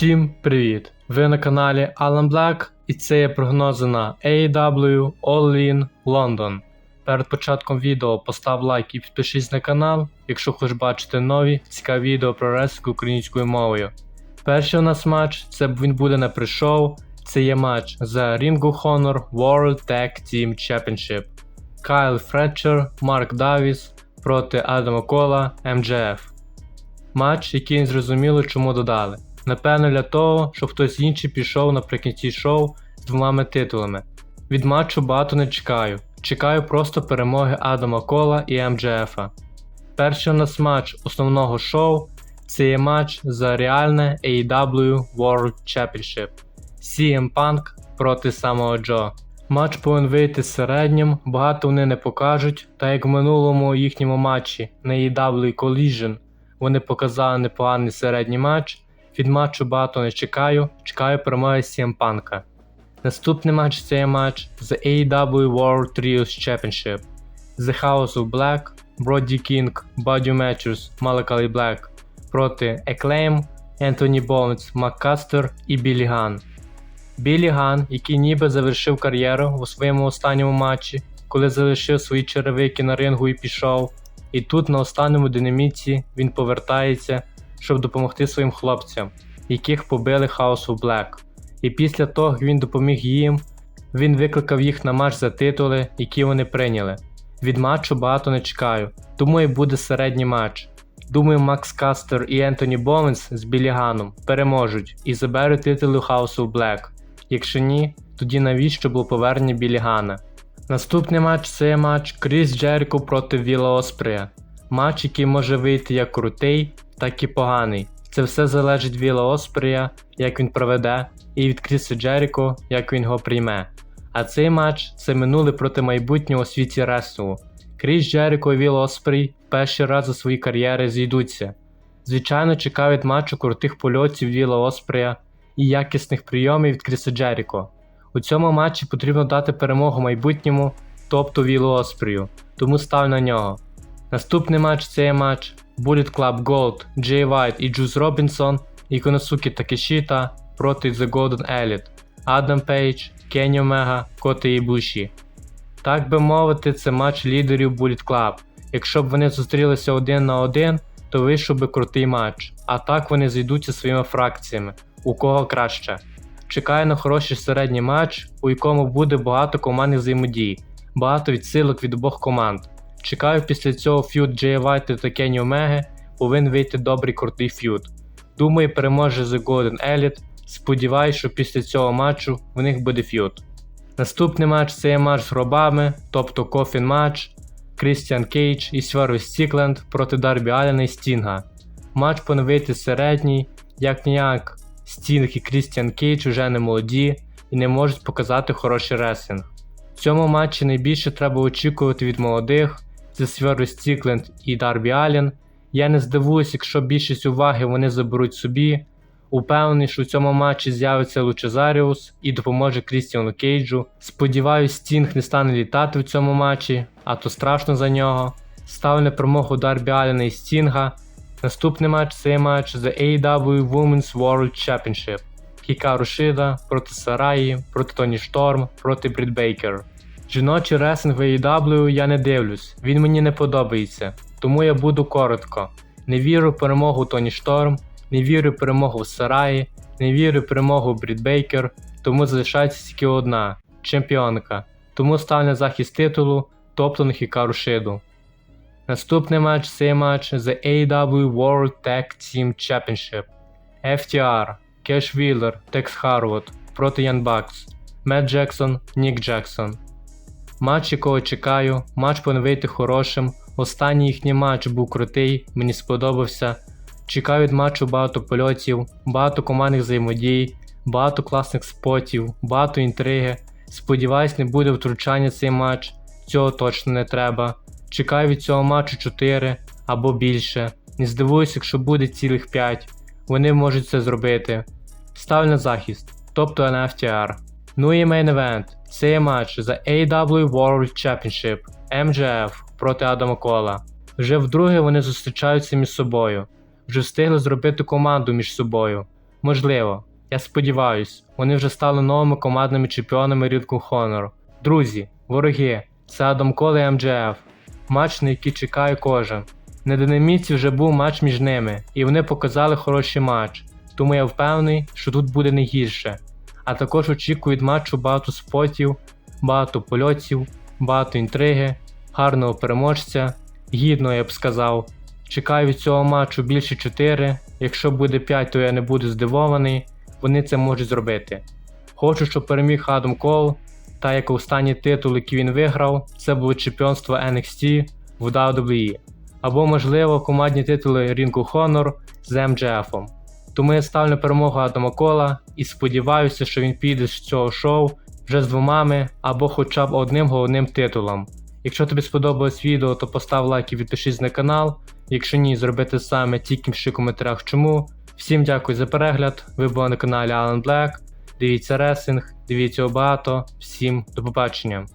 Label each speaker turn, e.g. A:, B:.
A: Усім привіт! Ви на каналі Alan Black і це є прогнози на AEW All In London. Перед початком відео постав лайк і підпишись на канал, якщо хочеш бачити нові цікаві відео про рестлінг українською мовою. Перший у нас матч це він буде на пришоу. Це є матч за Ring of Honor World Tag Team Championship. Кайл Фретчер, Марк Давіс проти Адама Кола МДФ. Матч, який зрозуміло чому додали. Напевно, для того, щоб хтось інший пішов наприкінці шоу з двома титулами. Від матчу багато не чекаю. Чекаю просто перемоги Адама Кола і МДФа. Перший у нас матч основного шоу це є матч за реальне AEW World Championship. CM Punk проти самого Джо. Матч повинен вийти середнім, багато вони не покажуть, та як в минулому їхньому матчі на AEW Collision вони показали непоганий середній матч. Від матчу багато не чекаю, чекаю перемоги CM Punk. Наступний матч це є матч за AEW World Trios Championship. The House of Black, Brody King, Buddy Matthews, Malachi Black проти Acclaim, Ентоні Боунс, Маккастер і Білі Ган. Білі Ган, який ніби завершив кар'єру у своєму останньому матчі, коли залишив свої черевики на рингу і пішов. І тут на останньому динаміці він повертається, щоб допомогти своїм хлопцям, яких побили House of Black. І після того, як він допоміг їм, він викликав їх на матч за титули, які вони прийняли. Від матчу багато не чекаю, тому і буде середній матч. Думаю, Макс Кастер і Ентоні Боуенс з Біліганом переможуть і заберуть титули House of Black. Якщо ні, тоді навіщо було повернення Білігана? Наступний матч це матч Кріс Джеріко проти Віла Оспрея. Матч, який може вийти як крутий, так і поганий. Це все залежить від Віла Оспрея, як він проведе, і від Кріса Джеріко, як він його прийме. А цей матч це минуле проти майбутнього у світі рестлу. Кріс Джеріко і Віл Оспрей перший раз за свої кар'єри зійдуться. Звичайно, чекаю від матчу крутих польотів Віла Оспрея і якісних прийомів від Кріса Джеріко. У цьому матчі потрібно дати перемогу майбутньому, тобто Вілу Оспрею, тому став на нього. Наступний матч це є матч Bullet Club Gold, Джей Вайт і Джуз Робінсон і Коносукі Такешіта проти The Golden Elite, Адам Пейдж, Кенні Омега, Коти Ібуші. Так би мовити, це матч лідерів Bullet Club. Якщо б вони зустрілися один на один, то вийшов би крутий матч, а так вони зійдуться своїми фракціями, у кого краще. Чекаю на хороший середній матч, у якому буде багато командних взаємодій, багато відсилок від обох команд. Чекаю після цього ф'юд Джея Вайта та Кенні Омеги, повинен вийти добрий крутий ф'юд. Думаю, переможе The Golden Elite. Сподіваюсь, що після цього матчу в них буде ф'юд. Наступний матч це є матч з гробами, тобто кофін матч, Крістіан Кейдж і Свервіс Стікленд проти Дарбі Аллена і Стінга. Матч повинен вийти середній, як ніяк Стінг і Крістіан Кейдж вже не молоді і не можуть показати хороший реслінг. В цьому матчі найбільше треба очікувати від молодих це Свервіс Стікленд і Дарбі Аллен. Я не здивуюсь, якщо більшість уваги вони заберуть собі. Упевнений, що у цьому матчі з'явиться Лучезаріус і допоможе Крістіану Кейджу. Сподіваюсь, Стінг не стане літати в цьому матчі, а то страшно за нього. Ставлю на перемогу Дарбі Аллена і Стінга. Наступний матч це матч The AEW Women's World Championship. Хікару Шида проти Сараї, проти Тоні Шторм, проти Брід Бейкер. Жіночий ресинг AEW я не дивлюсь, він мені не подобається, тому я буду коротко. Не вірю в перемогу Тоні Шторм, не вірю в перемогу в Сараї, не вірю в перемогу Брід Бейкер, тому залишається тільки одна чемпіонка. Тому став на захист титулу, на Хікару Шиду. Наступний матч це матч The AEW World Tag Team Championship. FTR, Кеш Віллер, Текс Харвуд проти Ян Бакс, Мет Джексон, Нік Джексон. Матч, якого чекаю, матч повинен вийти хорошим. Останній їхній матч був крутий, мені сподобався. Чекаю від матчу багато польотів, багато командних взаємодій, багато класних спотів, багато інтриги. Сподіваюсь, не буде втручання цей матч, цього точно не треба. Чекаю від цього матчу 4 або більше. Не здивуюсь, якщо буде цілих 5. Вони можуть це зробити. Ставлю на захист, тобто на FTR. Ну і мейн event. Це є матч за AW World Championship MJF проти Адама Кола. Вже вдруге вони зустрічаються між собою. Вже встигли зробити команду між собою. Можливо. Я сподіваюсь, вони вже стали новими командними чемпіонами of Honor. Друзі, вороги, це Адам Кол і МДФ. Матч, на який чекає кожен. На динаміці вже був матч між ними, і вони показали хороший матч, тому я впевнений, що тут буде не гірше. А також очікую від матчу багато спотів, багато польотів, багато інтриги, гарного переможця, гідно, я б сказав. Чекаю від цього матчу більше 4. Якщо буде 5, то я не буду здивований, вони це можуть зробити. Хочу, щоб переміг Адам Кол, та як останній титул, який він виграв, це було чемпіонство NXT в WWE. Або, можливо, командні титули Ring of Honor з MJF. Тому я ставлю перемогу Адама Кола і сподіваюся, що він піде з цього шоу вже з двома або хоча б одним головним титулом. Якщо тобі сподобалось відео, то постав лайк і підпишись на канал. Якщо ні, зроби те саме, тільки в коментарях чому. Всім дякую за перегляд. Ви були на каналі Alan Black. Дивіться ресинг, дивіться багато. Всім до побачення.